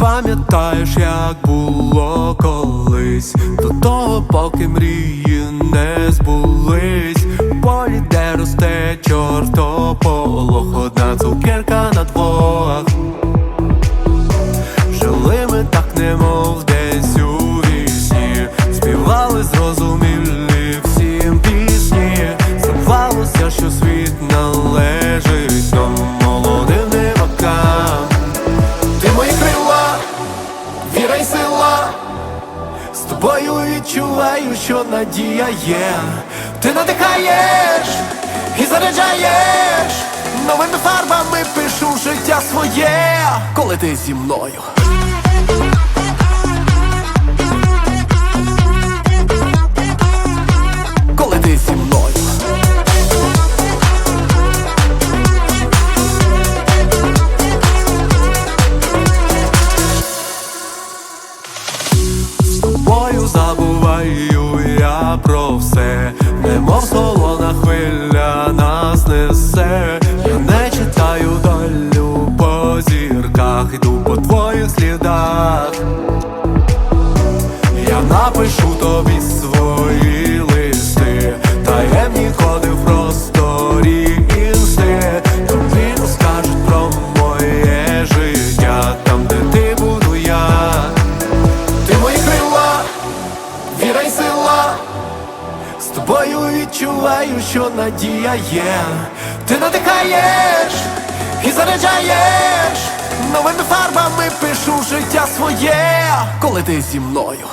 пам'ятаєш, як було колись, до того, поки мрії не збулись. Полі, де росте чортополох, З тобою відчуваю, що надія є. Ти надихаєш і заряджаєш. Новими фарбами пишу життя своє, коли ти зі мною. Солона хвиля нас несе. Я не читаю долю по зірках, йду по твоїх слідах. Я напишу тобі свої тобою відчуваю, що надія є. Ти надихаєш і заряджаєш. Новими фарбами пишу життя своє, коли ти зі мною.